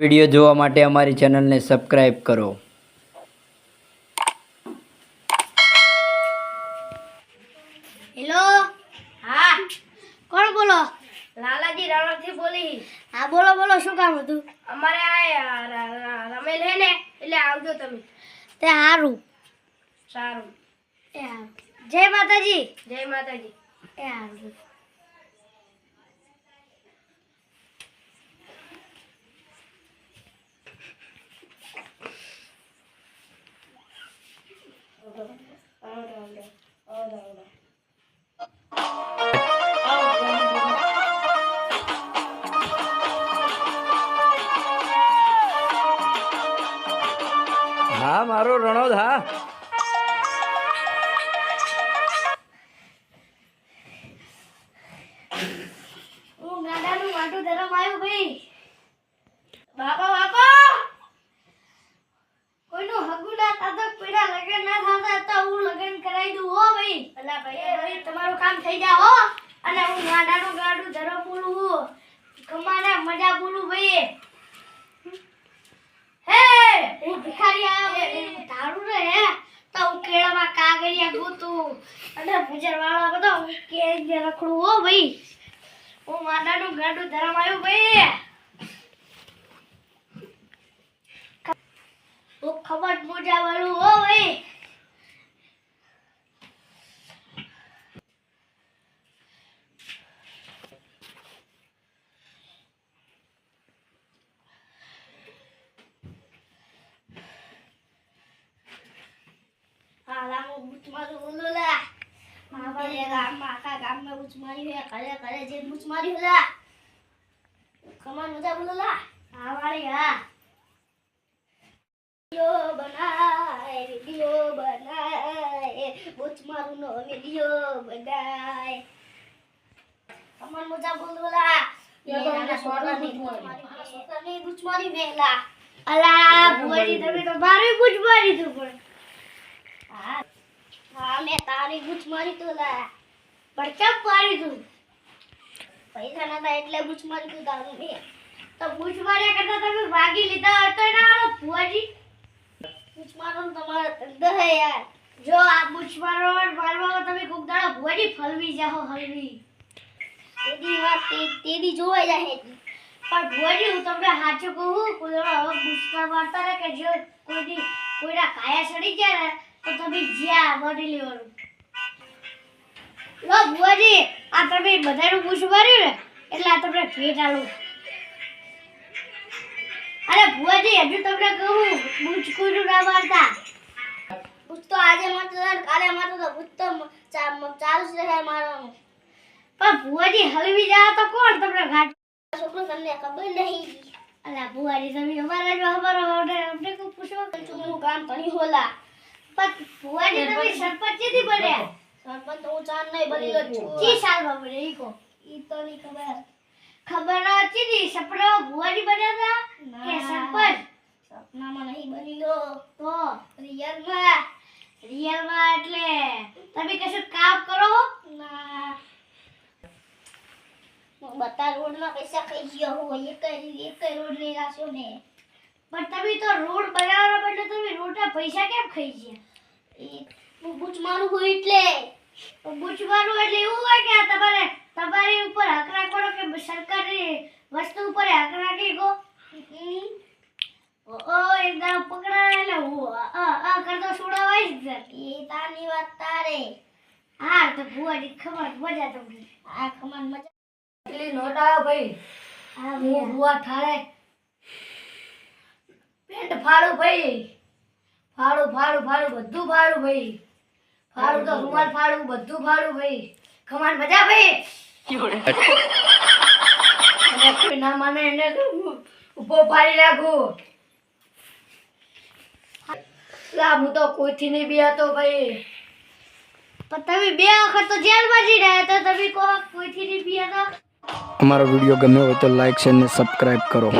Video જોવા માટે અમારી ચેનલને સબસ્ક્રાઈબ કરો. હેલો? હા. કોણ બોલો? લાલાજી રાવણથી બોલી. હા બોલો બોલો શું કામ હતું? અમારે આ રમેલ હે ને એટલે આવજો તમે. તે સારું. સારું. જય માતાજી. જય માતાજી. એ સારું હા, મારો રણોદ, હા. કોઈનું હગું ના થતો, પીડા લગન ના થતા હું લગન કરાવી દઉં, હો ભાઈ. અલા ભાઈ ભાઈ તમારું કામ થઈ જાય હો. અને હું ગાડાનું ગાડું ધરમ બોલું કમાના મજા બોલું ભાઈ હે. ભાઈ. હું માદાનું ગાડું ધરમ આવ્યું ભાઈ. હું ખબર મોજા વાળું હો ભાઈ હાલા હું બૂચ મારું બોલું લા. મારે ગામમાં આખા ગામમાં બૂચ મારી હે ઘરે ઘરે જે બૂચ મારી લા કમાન મજા બોલો લા. હા વાળી હા. વિડિયો બનાય વિડિયો બનાય. બૂચ મારું નો વિડિયો બનાય. કમાન મજા બોલો લા. છોકરાની બૂચ મારી. વેલા અલા ભુવાજી તમે તો મારી બૂચ મારી તું પણ. હા. હા તારી ગુચ મારી તું લા. ચપ મારી તું પૈસા નતા એટલે ગુચ મારી તું તારું મે તો ગુચ માર્યા કરતા તમે ભાગી લીધા હોય તો ના આવો ભુવાજી. બૂચ મારવાનું તમારો ધંધો હે યાર. જો આ ગુચ મારો મારવામાં તમે કોક દાડો ભુવાજી ફલવી જાઓ, હલવી. તેની વાત તે- તેની જોવાઈ જાય પણ ભુવાજી, હું તમને સાચું કહું, કોઈ હવે ગુસ્સા મારતા ને કે જો કોઈની કોઈના કાયા સડી ગયા ને તો ચાલુ જ રહે પણ ભુવાજી, હલવી જાય તો કોણ તમને છોકરો તમને ખબર નહીં. અલા ભુવાજી, તમે અમારા જ અમારો પૂછો કામ કરી હોલા. પણ ફુવાજી તમે સરપંચ કેથી બન્યા સરપંચ હું ચાર નહીં બની ગયો છું. કી સાલમાં બન્યા ઈ કો. ઈ તો ની ખબર. ખબર નથી ની સપના ભુવાજી બન્યા હતા કે સરપંચ? સપનામાં નહીં બની ગયો તો? રિયલમાં. રિયલમાં એટલે તમે કશું કામ કરો? ના. બતા રોડમાં પૈસા ખાઈ ગયો હોય એક એક રોડ લઈ રાખ્યો ને. પણ તમે તો રોડ બનાવવા બદલે તમે રોડના પૈસા કેમ ખાઈ ગયા? બૂચ મારું હોય એટલે. તો મારું એટલે એવું હોય કે તમારે તમારી ઉપર હક રાખવાનો કે સરકારી વસ્તુ ઉપર હક રાખી ગો? ઓ એક દાડો પકડાય એટલે હું અ અ કરતો છોડાવાય જ એ તારની વાત તારે. હા તો ભુવાજી ખબર મજા તમને આ ખબર મજા. એટલી નોટ આવ્યો ભાઈ હા હું ભૂવા ઠારે પેન્ટ ફાડું ભાઈ. ફાડું ફાળું ફાળું, બધું ફાળું ભાઈ. ફાળું તો રૂમાલ ફાળું, બધું ફાળું ભાઈ. ખમાન મજા ભાઈ? ના મને એને ઊભો ઊભો નાખું. લા, હું તો કોઈથી નહીં બિયાતો ભાઈ. પણ તમે બે વખત તો જેલમાં જઈ રહ્યા તો તમે કોઈથી નહીં પીયા તો અમારો વીડિયો ગમ્યો હોય તો લાઈક શેર ને સબસ્ક્રાઈબ કરો.